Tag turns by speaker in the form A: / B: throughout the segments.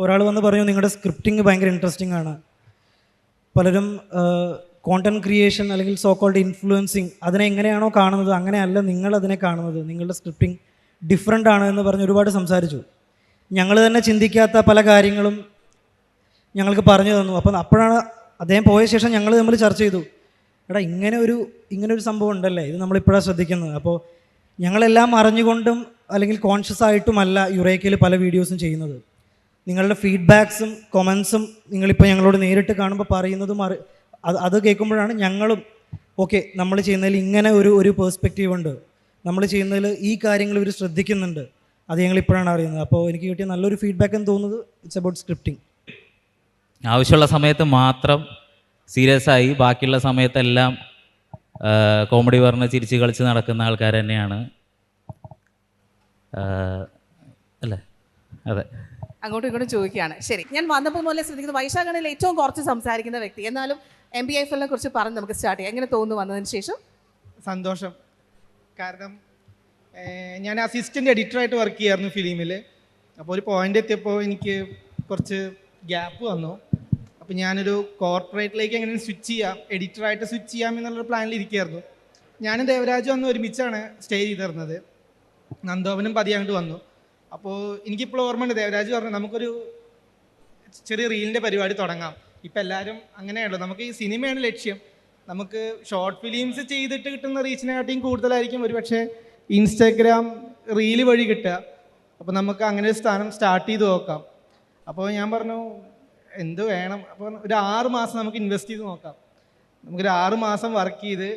A: ഒരാൾ വന്ന് പറഞ്ഞു നിങ്ങളുടെ സ്ക്രിപ്റ്റിംഗ് ഭയങ്കര ഇൻട്രസ്റ്റിംഗ് ആണ്. പലരും കോണ്ടന്റ് ക്രിയേഷൻ അല്ലെങ്കിൽ സോ കോൾഡ് ഇൻഫ്ലുവൻസിങ് അതിനെ എങ്ങനെയാണോ കാണുന്നത് അങ്ങനെയല്ല നിങ്ങൾ അതിനെ കാണുന്നത്. നിങ്ങളുടെ സ്ക്രിപ്റ്റിംഗ് ഡിഫറെന്റ് ആണ് എന്ന് പറഞ്ഞ് ഒരുപാട് സംസാരിച്ചു. ഞങ്ങൾ തന്നെ ചിന്തിക്കാത്ത പല കാര്യങ്ങളും ഞങ്ങൾക്ക് പറഞ്ഞു തന്നു. അപ്പം അപ്പോഴാണ് അദ്ദേഹം പോയ ശേഷം ഞങ്ങൾ തമ്മിൽ ചർച്ച ചെയ്തു. എടാ ഇങ്ങനെ ഒരു ഇങ്ങനെ ഒരു സംഭവം ഉണ്ടല്ലേ? ഇത് നമ്മളിപ്പോഴാണ് ശ്രദ്ധിക്കുന്നത്. അപ്പോൾ ഞങ്ങളെല്ലാം അറിഞ്ഞുകൊണ്ടും അല്ലെങ്കിൽ കോൺഷ്യസ് ആയിട്ടുമല്ല യുറേക്കയിൽ പല വീഡിയോസും ചെയ്യുന്നത്. നിങ്ങളുടെ ഫീഡ്ബാക്സും കൊമൻസും നിങ്ങളിപ്പോൾ ഞങ്ങളോട് നേരിട്ട് കാണുമ്പോൾ പറയുന്നതും അറി അത് കേൾക്കുമ്പോഴാണ് ഞങ്ങളും ഓക്കെ നമ്മൾ ചെയ്യുന്നതിൽ ഇങ്ങനെ ഒരു ഒരു പേഴ്സ്പെക്റ്റീവ് ഉണ്ട്. നമ്മൾ ചെയ്യുന്നതിൽ ഈ കാര്യങ്ങൾ ഇവർ ശ്രദ്ധിക്കുന്നുണ്ട്. അത് ഞങ്ങൾ ഇപ്പോഴാണ് അറിയുന്നത്. അപ്പോൾ എനിക്ക് കിട്ടിയ നല്ലൊരു ഫീഡ്ബാക്ക് എന്ന് തോന്നുന്നത് ഇറ്റ്സ് അബൌട്ട് സ്ക്രിപ്റ്റിംഗ്
B: ആവശ്യമുള്ള സമയത്ത് മാത്രം സീരിയസ് ആയി ബാക്കിയുള്ള സമയത്തെല്ലാം കോമഡി പറഞ്ഞ് ചിരിച്ച് കളിച്ച് നടക്കുന്ന ആൾക്കാർ തന്നെയാണ്. അല്ലേ? അതെ.
C: അങ്ങോട്ടും ഇങ്ങോട്ടും ചോദിക്കുകയാണ്. ശരി ഞാൻ വന്നപ്പോൾ മുതലേ ശ്രദ്ധിക്കുന്നത് വൈശാഖാണിൽ ഏറ്റവും കുറച്ച് സംസാരിക്കുന്ന വ്യക്തി. എന്നാലും എം ബി എഫ് എല്ലിനെ കുറിച്ച് പറഞ്ഞ് നമുക്ക് സ്റ്റാർട്ട് ചെയ്യാം. എങ്ങനെ തോന്നുന്നു വന്നതിന് ശേഷം?
D: സന്തോഷം. കാരണം ഞാൻ അസിസ്റ്റന്റ് എഡിറ്ററായിട്ട് വർക്ക് ചെയ്യായിരുന്നു ഫിലിമിൽ അപ്പോൾ ഒരു പോയിന്റ് എത്തിയപ്പോൾ എനിക്ക് കുറച്ച് ഗ്യാപ്പ് വന്നു. അപ്പോൾ ഞാനൊരു കോർപ്പറേറ്റിലേക്ക് എങ്ങനെ സ്വിച്ച് ചെയ്യാം എഡിറ്ററായിട്ട് സ്വിച്ച് ചെയ്യാം എന്നുള്ളൊരു പ്ലാനിൽ ഇരിക്കുകയായിരുന്നു. ഞാനും ദേവരാജും അന്ന് ഒരുമിച്ചാണ് സ്റ്റേ ചെയ്തിരുന്നത്. നന്ദോപനും പതിയാണ്ട് വന്നു. അപ്പോൾ എനിക്കിപ്പോൾ ഓർമ്മയുണ്ട് ദേവരാജ് പറഞ്ഞു നമുക്കൊരു ചെറിയ റീലിന്റെ പരിപാടി തുടങ്ങാം. ഇപ്പം എല്ലാവരും അങ്ങനെയാണല്ലോ നമുക്ക് ഈ സിനിമയാണ് ലക്ഷ്യം. നമുക്ക് ഷോർട്ട് ഫിലിംസ് ചെയ്തിട്ട് കിട്ടുന്ന റീച്ചിനെക്കാട്ടിയും കൂടുതലായിരിക്കും ഒരു പക്ഷേ ഇൻസ്റ്റാഗ്രാം റീൽ വഴി കിട്ടുക. അപ്പോൾ നമുക്ക് അങ്ങനെ ഒരു സ്ഥാനം സ്റ്റാർട്ട് ചെയ്ത് നോക്കാം. അപ്പോൾ ഞാൻ പറഞ്ഞു എന്ത് വേണം? അപ്പോൾ ഒരു ആറ് മാസം നമുക്ക് ഇൻവെസ്റ്റ് ചെയ്ത് നോക്കാം. നമുക്കൊരു ആറ് മാസം വർക്ക് ചെയ്ത്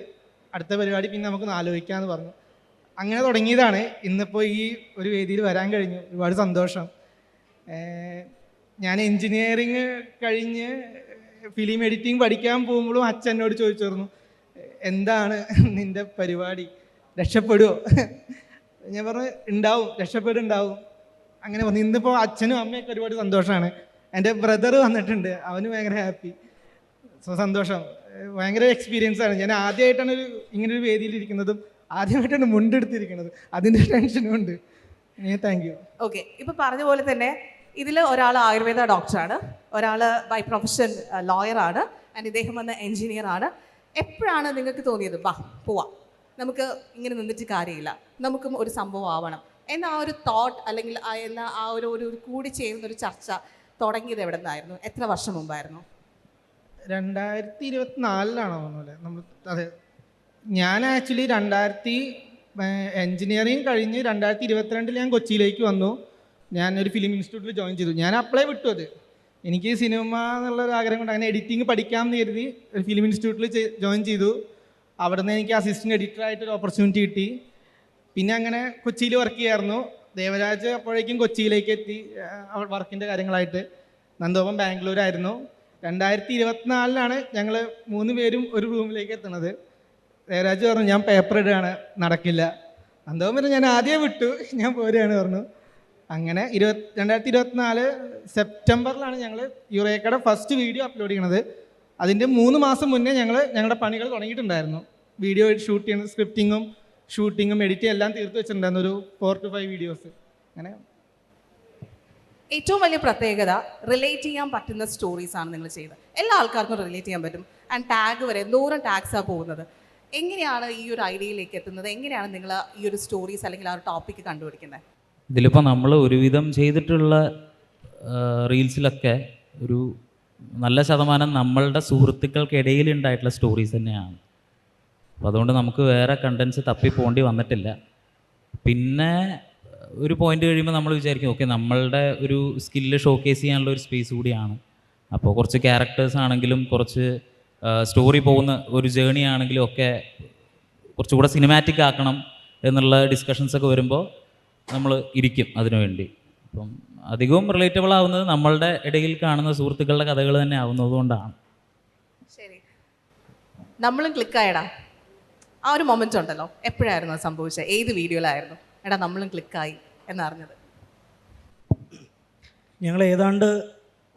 D: അടുത്ത പരിപാടി പിന്നെ നമുക്ക് ആലോചിക്കാമെന്ന് പറഞ്ഞു. അങ്ങനെ തുടങ്ങിയതാണ്. ഇന്നിപ്പോൾ ഈ ഒരു വേദിയിൽ വരാൻ കഴിഞ്ഞു. ഒരുപാട് സന്തോഷം. ഞാൻ എൻജിനീയറിങ് കഴിഞ്ഞ് ഫിലിം എഡിറ്റിംഗ് പഠിക്കാൻ പോകുമ്പോഴും അച്ഛൻ എന്നോട് ചോദിച്ചിരുന്നു എന്താണ് നിന്റെ പരിപാടി? രക്ഷപ്പെടുമോ ഞാൻ പറഞ്ഞു ഉണ്ടാവും രക്ഷപ്പെടുണ്ടാവും അങ്ങനെ പറഞ്ഞു. ഇന്നിപ്പോൾ അച്ഛനും അമ്മയൊക്കെ ഒരുപാട് സന്തോഷമാണ്. എന്റെ ബ്രദർ വന്നിട്ടുണ്ട്. അവനും ഭയങ്കര ഹാപ്പി സോ സന്തോഷം. ഭയങ്കര എക്സ്പീരിയൻസ് ആണ്. ഞാൻ ആദ്യമായിട്ടാണ് ഒരു ഇങ്ങനൊരു വേദിയിലിരിക്കുന്നതും ആദ്യമായിട്ടാണ് മുണ്ടെടുത്തിരിക്കുന്നത്. അതിന്റെ ടെൻഷനും ഉണ്ട്. താങ്ക് യു
C: ഓക്കെ ഇപ്പൊ പറഞ്ഞ പോലെ തന്നെ ഇതിൽ ഒരാൾ ആയുർവേദ ഡോക്ടറാണ് ഒരാൾ ബൈ പ്രൊഫഷൻ ലോയറാണ് ആൻഡ് ഇദ്ദേഹം വന്ന എഞ്ചിനീയർ ആണ്. എപ്പോഴാണ് നിങ്ങൾക്ക് തോന്നിയത് വാ പോവാം. നമുക്ക് ഇങ്ങനെ നിന്നിട്ട് കാര്യമില്ല. നമുക്കും ഒരു സംഭവം ആവണം. എന്ന ആ ഒരു തോട്ട് അല്ലെങ്കിൽ ആ എന്ന ആ ഒരു ഒരു കൂടി ചേരുന്ന ഒരു ചർച്ച തുടങ്ങിയത് എവിടെ നിന്നായിരുന്നു എത്ര വർഷം മുമ്പായിരുന്നു?
D: രണ്ടായിരത്തി ഇരുപത്തിനാലിലാണോ തോന്നുന്നത് നമ്മൾ അതെ. ഞാൻ ആക്ച്വലി രണ്ടായിരത്തി എൻജിനീയറിങ് കഴിഞ്ഞ് രണ്ടായിരത്തി ഇരുപത്തിരണ്ടിൽ ഞാൻ കൊച്ചിയിലേക്ക് വന്നു. ഞാൻ ഒരു ഫിലിം ഇൻസ്റ്റിറ്റ്യൂട്ടിൽ ജോയിൻ ചെയ്തു. ഞാൻ അപ്ലൈ വിട്ടു അത്. എനിക്ക് സിനിമ എന്നുള്ള ഒരു ആഗ്രഹം കൊണ്ട് അങ്ങനെ എഡിറ്റിംഗ് പഠിക്കാമെന്ന് കരുതി ഒരു ഫിലിം ഇൻസ്റ്റിറ്റ്യൂട്ടിൽ ജോയിൻ ചെയ്തു. അവിടെ നിന്ന് എനിക്ക് അസിസ്റ്റന്റ് ഒരു ഓപ്പർച്യൂണിറ്റി കിട്ടി. പിന്നെ അങ്ങനെ കൊച്ചിയിൽ വർക്ക് ചെയ്യായിരുന്നു. ദേവരാജ് അപ്പോഴേക്കും കൊച്ചിയിലേക്ക് എത്തി വർക്കിന്റെ കാര്യങ്ങളായിട്ട്. നന്ദോപം ബാംഗ്ലൂരായിരുന്നു. രണ്ടായിരത്തി ഇരുപത്തിനാലിലാണ് ഞങ്ങൾ മൂന്ന് പേരും ഒരു റൂമിലേക്ക് എത്തുന്നത്. ദേവരാജ് പറഞ്ഞു ഞാൻ പേപ്പർ ഇടുകയാണ് നടക്കില്ല. എന്തോ പറഞ്ഞു ഞാൻ ആദ്യം വിട്ടു ഞാൻ പോരുകയാണ് പറഞ്ഞു. അങ്ങനെ ഇരുപത് രണ്ടായിരത്തി ഇരുപത്തിനാല് സെപ്റ്റംബറിലാണ് ഞങ്ങൾ യുറേക്കയുടെ ഫസ്റ്റ് വീഡിയോ അപ്ലോഡ് ചെയ്യണത്. അതിന്റെ മൂന്ന് മാസം മുന്നേ ഞങ്ങൾ ഞങ്ങളുടെ പണികൾ തുടങ്ങിയിട്ടുണ്ടായിരുന്നു. വീഡിയോ ഷൂട്ട് ചെയ്യുന്ന സ്ക്രിപ്റ്റിങ്ങും ഷൂട്ടിങ്ങും എഡിറ്റിംഗ് എല്ലാം തീർത്ത് വെച്ചിട്ടുണ്ടായിരുന്നു ഒരു ഫോർ ടു ഫൈവ് വീഡിയോസ് അങ്ങനെ.
C: ഏറ്റവും വലിയ പ്രത്യേകത റിലേറ്റ് ചെയ്യാൻ പറ്റുന്ന സ്റ്റോറീസ് ആണ് നിങ്ങൾ ചെയ്തത്. എല്ലാ ആൾക്കാർക്കും റിലേറ്റ് ചെയ്യാൻ പറ്റും. ആൻഡ് ടാഗ് വരെ എന്തോരം ടാഗ്സാണ് പോകുന്നത്. എങ്ങനെയാണ് ഈ ഒരു ഐഡിയയിലേക്ക് എത്തുന്നത്? എങ്ങനെയാണ് നിങ്ങൾ ഈ ഒരു സ്റ്റോറീസ് അല്ലെങ്കിൽ ആ ഒരു ടോപ്പിക് കണ്ടുപിടിക്കുന്നത്?
B: ഇതിലിപ്പോൾ നമ്മൾ ഒരുവിധം ചെയ്തിട്ടുള്ള റീൽസിലൊക്കെ ഒരു നല്ല ശതമാനം നമ്മളുടെ സുഹൃത്തുക്കൾക്കിടയിൽ ഉണ്ടായിട്ടുള്ള സ്റ്റോറീസ് തന്നെയാണ്. അപ്പോൾ അതുകൊണ്ട് നമുക്ക് വേറെ കണ്ടൻസ് തപ്പി പോകേണ്ടി വന്നിട്ടില്ല. പിന്നെ ഒരു പോയിന്റ് കഴിയുമ്പോൾ നമ്മൾ വിചാരിക്കും ഓക്കെ നമ്മളുടെ ഒരു സ്കില്ല് ഷോക്കേസ് ചെയ്യാനുള്ള ഒരു സ്പേസ് കൂടിയാണ്. അപ്പോൾ കുറച്ച് ക്യാരക്ടേഴ്സ് ആണെങ്കിലും കുറച്ച് സ്റ്റോറി പോകുന്ന ഒരു ജേണി ആണെങ്കിലും ഒക്കെ കുറച്ചുകൂടെ സിനിമാറ്റിക് ആക്കണം എന്നുള്ള ഡിസ്കഷൻസ് ഒക്കെ വരുമ്പോൾ നമ്മൾ ഇരിക്കും അതിനുവേണ്ടി അപ്പം അധികവും റിലേറ്റബിൾ ആവുന്നത് നമ്മളുടെ ഇടയിൽ കാണുന്ന സുഹൃത്തുക്കളുടെ കഥകൾ തന്നെ ആവുന്നത് കൊണ്ടാണ്.
C: ശരി. നമ്മളും ക്ലിക്കായടാ ആ ഒരു മൊമെന്റ് ഉണ്ടല്ലോ. എപ്പോഴായിരുന്നു സംഭവിച്ചത്? ഏത് വീഡിയോയിലായിരുന്നു? എടാ നമ്മളും ക്ലിക്കായി എന്നറിഞ്ഞത്.
A: ഞങ്ങൾ ഏതാണ്ട്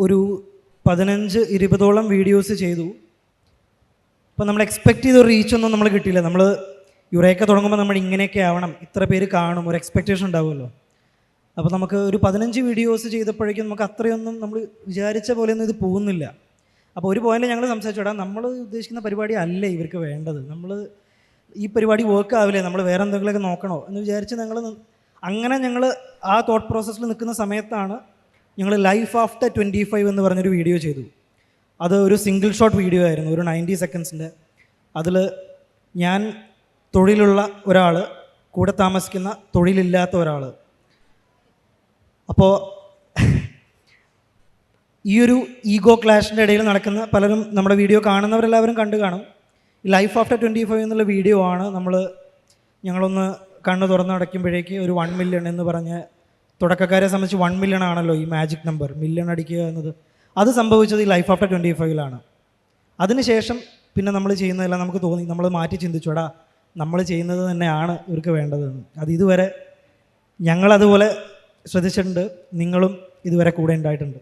A: ഒരു പതിനഞ്ച് ഇരുപതോളം വീഡിയോസ് ചെയ്തു. അപ്പോൾ നമ്മൾ എക്സ്പെക്ട് ചെയ്ത റീച്ച് റീച്ചൊന്നും നമ്മൾ കിട്ടിയില്ല. നമ്മൾ യുറേക്ക തുടങ്ങുമ്പോൾ നമ്മൾ ഇങ്ങനെയൊക്കെ ആവണം. ഇത്ര പേര് കാണും ഒരു എക്സ്പെക്റ്റേഷൻ ഉണ്ടാവുമല്ലോ. അപ്പോൾ നമുക്ക് ഒരു പതിനഞ്ച് വീഡിയോസ് ചെയ്തപ്പോഴേക്കും നമുക്ക് അത്രയൊന്നും നമ്മൾ വിചാരിച്ച പോലെയൊന്നും ഇത് പോകുന്നില്ല. അപ്പോൾ ഒരു പോയിന്റ് ഞങ്ങൾ സംസാരിച്ചോടാ നമ്മൾ ഉദ്ദേശിക്കുന്ന പരിപാടി അല്ല ഇവർക്ക് വേണ്ടത്. നമ്മൾ ഈ പരിപാടി വർക്ക് ആവില്ലേ? നമ്മൾ വേറെ എന്തെങ്കിലുമൊക്കെ നോക്കണോ? എന്ന് വിചാരിച്ച് ഞങ്ങൾ അങ്ങനെ ഞങ്ങൾ ആ തോട്ട് പ്രോസസ്സിൽ നിൽക്കുന്ന സമയത്താണ് ഞങ്ങൾ ലൈഫ് ആഫ്റ്റർ ട്വന്റി ഫൈവ് എന്ന് പറഞ്ഞൊരു വീഡിയോ ചെയ്തു. അത് ഒരു സിംഗിൾ ഷോട്ട് വീഡിയോ ആയിരുന്നു ഒരു നയന്റി സെക്കൻഡ്സിന്റെ അതിൽ ഞാൻ തൊഴിലുള്ള ഒരാൾ കൂടെ താമസിക്കുന്ന തൊഴിലില്ലാത്ത ഒരാൾ അപ്പോൾ ഈ ഒരു ഈഗോ ക്ലാഷിന്റെ ഇടയിൽ നടക്കുന്ന പലരും നമ്മുടെ വീഡിയോ കാണുന്നവരെല്ലാവരും കണ്ടു കാണും. ലൈഫ് ആഫ്റ്റർ ട്വന്റി ഫൈവ് എന്നുള്ള വീഡിയോ ആണ് നമ്മൾ ഞങ്ങളൊന്ന് കണ്ണ് തുറന്ന് അടയ്ക്കുമ്പോഴേക്ക് ഒരു വൺ മില്യൺ എന്ന് പറഞ്ഞ് തുടക്കക്കാരെ സംബന്ധിച്ച് വൺ മില്യൺ ആണല്ലോ ഈ മാജിക് നമ്പർ മില്യൺ അടിക്കുക എന്നത്. അത് സംഭവിച്ചത് ഈ ലൈഫ് ആഫ്റ്റർ ട്വന്റി ഫൈവിലാണ് അതിനുശേഷം പിന്നെ നമ്മൾ ചെയ്യുന്നതെല്ലാം നമുക്ക് തോന്നി. നമ്മൾ മാറ്റി ചിന്തിച്ചോടാ നമ്മൾ ചെയ്യുന്നത് തന്നെയാണ് ഇവർക്ക് വേണ്ടതെന്ന്. അത് ഇതുവരെ ഞങ്ങളതുപോലെ ശ്രദ്ധിച്ചിട്ടുണ്ട്. നിങ്ങളും ഇതുവരെ കൂടെ ഉണ്ടായിട്ടുണ്ട്.